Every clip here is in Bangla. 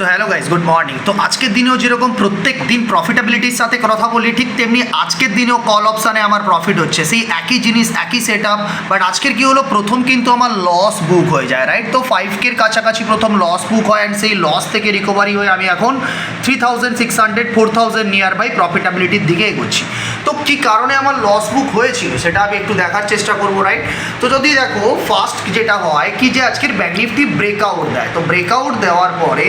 So hello guys good morning তো আজকের দিনেও যেরকম প্রত্যেক দিন প্রফিটেবিলিটির সাথে কথা বলি, ঠিক তেমনি আজকের দিনেও কল অপশানে আমার প্রফিট হচ্ছে। সেই একই জিনিস, একই সেট আপ বাট আজকের কী হলো? প্রথম কিন্তু আমার লস বুক হয়ে যায় রাইট তো ফাইভ কের কাছাকাছি প্রথম লস বুক হয় অ্যান্ড সেই লস থেকে রিকভারি হয়ে আমি এখন three thousand six hundred four thousand near by প্রফিটেবিলিটির দিকে এগোচ্ছি। কী কারণে আমার লস বুক হয়েছিল সেটা আমি একটু দেখার চেষ্টা করব রাইট তো যদি দেখো ফার্স্ট যেটা হয়, কি যে আজকের ব্যাঙ্ক নিফটি ব্রেকআউট দেয়। তো ব্রেকআউট দেওয়ার পরে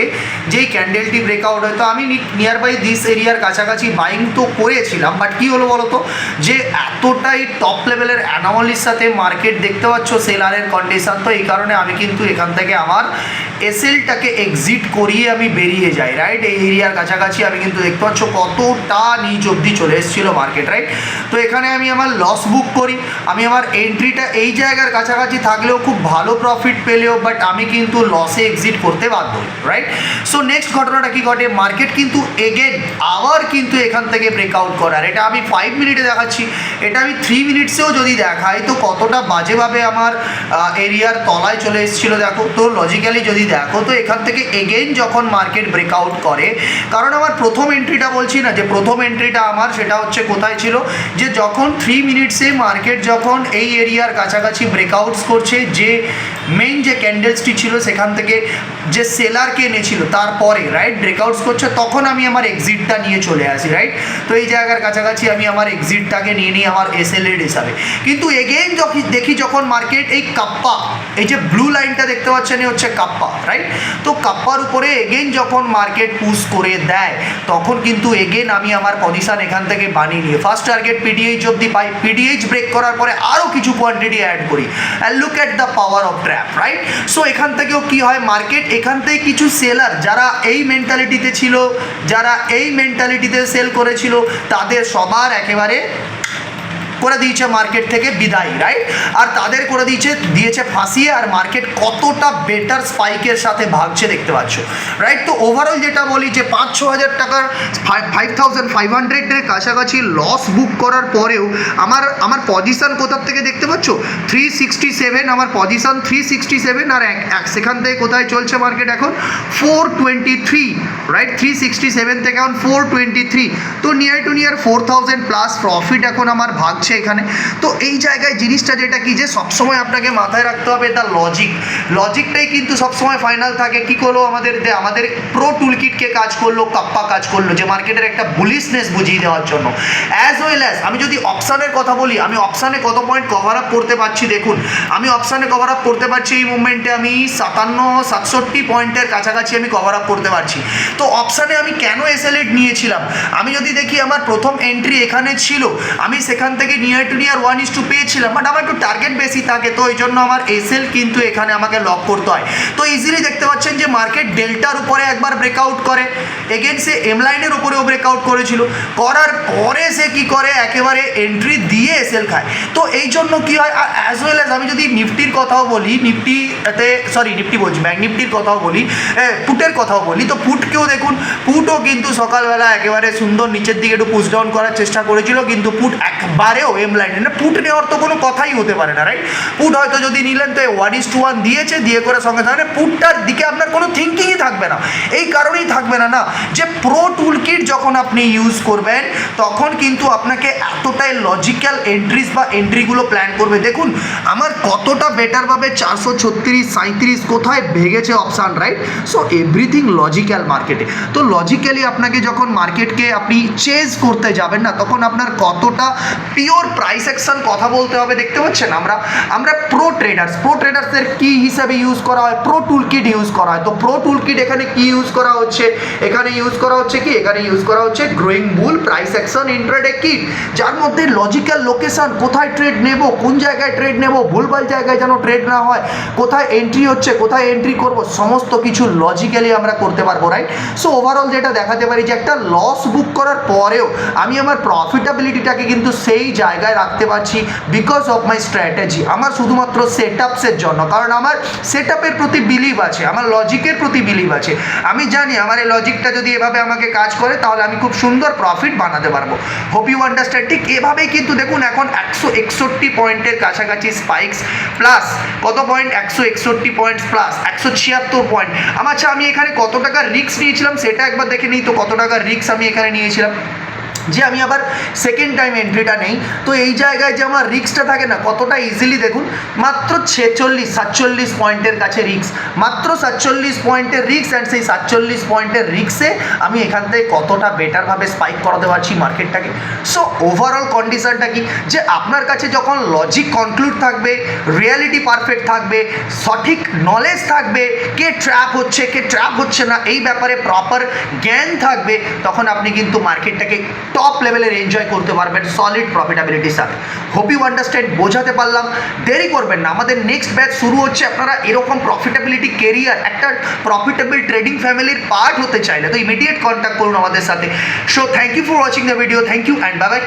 যেই ক্যান্ডেলটি ব্রেকআউট হয়, তো আমি নিয়ার বাই দিস এরিয়ার কাছাকাছি বাইং তো করেছিলাম বাট কী হলো বলো তো যে এতটাই টপ লেভেলের অ্যানামলির সাথে মার্কেট দেখতে পাচ্ছ সেলারের কন্ডিশন তো এই কারণে আমি কিন্তু এখান থেকে আমার এসএলটাকে এক্সিট করিয়ে আমি বেরিয়ে যাই রাইট এই এরিয়ার কাছাকাছি আমি কিন্তু দেখতে পাচ্ছ কতটা নিচ অবধি চলে এসেছিল মার্কেট রাইট তো এখানে আমি আমার লস বুক করি। আমি আমার এন্ট্রিটা এই জায়গার কাছাকাছি থাকলেও খুব ভালো প্রফিট পেলেও বাট আমি কিন্তু লসে এক্সিট করতে বাধ্য রাইট সো নেক্সট ঘটনাটা কি ঘটে? মার্কেট কিন্তু এগেন আবার কিন্তু এখান থেকে ব্রেকআউট করার এটা আমি ফাইভ মিনিটে দেখাচ্ছি। এটা আমি থ্রি মিনিটসেও যদি দেখাই, তো কতটা বাজেভাবে আমার এরিয়ার তলায় চলে এসেছিল, দেখো? তো লজিক্যালি যদি দেখো, তো এখান থেকে এগেন যখন মার্কেট ব্রেকআউট করে, কারণ আমার প্রথম এন্ট্রিটা বলছি না, যে প্রথম এন্ট্রিটা আমার, সেটা হচ্ছে কোথায় ছিল? যে যখন থ্রি মিনিটসে মার্কেট যখন এই এরিয়ার কাছাকাছি ব্রেকআউটস করছে যে মেইন যে ক্যান্ডেলসটি ছিল সেখান থেকে যে সেলারকে এনেছিল, তারপরে রাইট ব্রেকআউটস করছে, তখন আমি আমার এক্সিটটা নিয়ে চলে আসি রাইট তো এই জায়গার কাছাকাছি আমি আমার এক্সিটটাকে নিয়ে নিই আমার এসএলএড হিসাবে। কিন্তু এগেইন যখন দেখি যখন মার্কেট এই কাপ্পা, এই যে ব্লু লাইনটা দেখতে পাচ্ছেন হচ্ছে কাপ্পা রাইট তো কাপ্পার উপরে এগেইন যখন মার্কেট পুশ করে দেয়, তখন কিন্তু এগেন আমি আমার পজিশন এখান থেকে বানিয়ে নিয়ে ফার্স্ট টার্গেট পিডিএইচ অব্দি পাই। পিডিএইচ ব্রেক করার পরে আরও কিছু কোয়ান্টিটি অ্যাড করি। And look at the power of trap right so এখান থেকেও কি হয়? মার্কেট এখান থেকে কিছু সেলার যারা এই মেন্টালিটিতে ছিল, যারা এই মেন্টালিটিতে সেল করেছিল, তাদের সবার একেবারে করে দিয়েছে মার্কেট থেকে বিদায় রাইট আর তাদের করে দিয়েছে দিয়েছে ফাঁসিয়ে, আর মার্কেট কতটা বেটার স্পাইকের সাথে ভাগছে দেখতে পাচ্ছ রাইট তো ওভারঅল যেটা বলি যে পাঁচ ছ হাজার টাকার ফাইভ থাউজেন্ড ফাইভ হান্ড্রেডের কাছাকাছি লস বুক করার পরেও আমার আমার পজিশান কোথার থেকে দেখতে পাচ্ছ? থ্রি সিক্সটি সেভেন আমার পজিশান থ্রি সিক্সটি সেভেন আর এক সেখান থেকে কোথায় চলছে মার্কেট এখন? Four twenty three right three sixty seven থেকে এখন ফোর টোয়েন্টি থ্রি তো near to near four thousand plus profit এখন আমার ভাগছে। এখানে। তো এই জায়গায় জিনিসটা যেটা কি যে সবসময় আপনাকে মাথায় রাখতে হবে দ্য লজিক লজিকটাই কিন্তু সবসময় ফাইনাল থাকে। কি করল আমাদের আমাদের প্রো টুলকিটকে কাজ করল, কাপ্পা কাজ করল, যে মার্কেটের একটা বুলিশনেস বুঝিয়ে দেওয়ার জন্য। অ্যাজ ওয়েল অ্যাজ আমি যদি অপশানের কথা বলি, আমি অপশানে কত পয়েন্ট কভার আপ করতে পারছি দেখুন। আমি অপশানে কভার আপ করতে পারছি এই মুভমেন্টে আমি সাতান্ন, সাতষট্টি পয়েন্টের কাছাকাছি আমি কভার আপ করতে পারছি। তো অপশানে আমি কেন এসএলএড নিয়েছিলাম? আমি যদি দেখি আমার প্রথম এন্ট্রি এখানে ছিল, আমি সেখান থেকে near to near one is two পেয়েছিলাম বাট আমার একটু টার্গেট বেশি থাকে, তো এই জন্য আমার এসএল কিন্তু এখানে আমাকে লক করতে হয়। তো ইজিলি দেখতে পাচ্ছেন যে মার্কেট ডেল্টার উপরে একবার ব্রেকআউট করে। এগেন সে এম লাইনের উপরেও ব্রেকআউট করেছিল। করার পরে সে কি করে? একেবারে এন্ট্রি দিয়ে এসএল খায়। তো এই জন্য কি হয়? আর অ্যাজ ওয়েল অ্যাজ আমি যদি নিফটির কথাও বলি নিফটিতে সরি নিফটি বলছি ব্যাঙ্ক নিফটির কথাও বলি পুটের কথাও বলি, তো পুটকেও দেখুন পুটও কিন্তু সকালবেলা একেবারে সুন্দর নিচের দিকে একটু পুশ ডাউন করার চেষ্টা করেছিল, কিন্তু পুট একবারেও এম লাইনে না পুট নেওয়ার তো কোনো কথাই হতে পারে না রাইট পুট হয়তো যদি নিলেন, তো ওয়ান ইস টু ওয়ান দিয়েছে, দিয়ে করে সঙ্গে সঙ্গে পুটটার দিকে আপনার কোনো থিঙ্কিংই থাকবে না। এই কারণেই থাকবে না না? যে প্রো টুলকিট যখন আপনি ইউজ করবেন, তখন কিন্তু আপনাকে এতটাই লজিক্যাল এন্ট্রিস বা এন্ট্রিগুলো প্ল্যান করবে। দেখুন, আমার কতটা বেটারভাবে চারশো ছত্রিশ সাঁত্রিশ কোথায় ভেগেছে option right so everything logical মার্কেটে তো লজিক্যালি আপনাকে যখন মার্কেটকে আপনি চেজ করতে যাবেন না, তখন আপনার কতটা পিওর প্রাইস অ্যাকশন কথা বলতে হবে, দেখতে পাচ্ছেন? আমরা আমরা প্রো ট্রেডার্স প্রো ট্রেডার্সের কি হিসাবে ইউজ করা হয়? প্রো টুল কিট ইউজ করা হয়। তো প্রো টুল কিট এখানে কি ইউজ করা হচ্ছে? এখানে ইউজ করা হচ্ছে কি? এখানে ইউজ করা হচ্ছে growing bull price action intraday kit যার মধ্যে লজিক্যাল লোকেশন কোথায় ট্রেড নেব, কোন জায়গায় ট্রেড নেব, ভুলভাল জায়গায় যেন ট্রেড না হয়, কোথায় এন্ট্রি হচ্ছে, কোথায় এন্ট্রি করব, সমস্ত কিছু লজিক্যালি আমরা করতে পারব রাইট সো ওভারঅল যেটা দেখাতে পারি যে একটা লস বুক করার পরেও আমি আমার প্রফিটেবিলিটিটাকে কিন্তু সেই জায়গায় রাখতে পারছি বিকজ অফ মাই স্ট্র্যাটেজি আমার শুধুমাত্র সেট আপসের জন্য। কারণ আমার সেট আপের প্রতি বিলিভ আছে, আমার লজিকের প্রতি বিলিভ আছে। আমি জানি আমার এই লজিকটা যদি এভাবে আমাকে কাজ করে, তাহলে আমি খুব সুন্দর প্রফিট বানাতে পারব। হোপ ইউ আন্ডারস্ট্যান্ড ঠিক এভাবেই কিন্তু দেখুন এখন একশো একষট্টি পয়েন্টের কাছাকাছি স্পাইকস প্লাস কত পয়েন্ট একশো একষট্টি পয়েন্টস প্লাস একশো ছিয়াত্তর পয়েন্ট আমার আচ্ছা আমি এখানে কত টাকা রিস্ক নিয়েছিলাম সেটা একবার দেখে নিই তো কত টাকার রিস্ক আমি এখানে নিয়েছিলাম। যে আমি আবার সেকেন্ড টাইম এন্ট্রিটা নেই। তো এই জায়গায় যে আমার রিক্সটা থাকে না, কতটা ইজিলি দেখুন, মাত্র ছেচল্লিশ, সাতচল্লিশ পয়েন্টের কাছে রিক্স মাত্র সাতচল্লিশ পয়েন্টের রিক্স অ্যান্ড সেই সাতচল্লিশ পয়েন্টের রিক্সে আমি এখান থেকে কতটা বেটারভাবে স্পাইক করাতে পারছি মার্কেটটাকে সো ওভারঅল কন্ডিশনটা কি? যে আপনার কাছে যখন লজিক কনক্লুড থাকবে রিয়ালিটি পারফেক্ট থাকবে, সঠিক নলেজ থাকবে, কে ট্র্যাপ হচ্ছে, কে ট্র্যাপ হচ্ছে না, এই ব্যাপারে প্রপার জ্ঞান থাকবে, তখন আপনি কিন্তু মার্কেটটাকে টপ লেভেলের এনজয় করতে পারবেন সলিড প্রফিটাবিলিটির সাথে। হোপ ইউ আন্ডারস্ট্যান্ড বোঝাতে পারলাম, দেরি করবেন না। আমাদের নেক্সট ব্যাচ শুরু হচ্ছে, আপনারা এরকম প্রফিটেবিলিটি কেরিয়ার একটা প্রফিটেবল ট্রেডিং ফ্যামিলির পার্ট হতে চাইলে, তো ইমিডিয়েট কন্ট্যাক্ট করুন আমাদের সাথে। So thank you for watching the video thank you and bye bye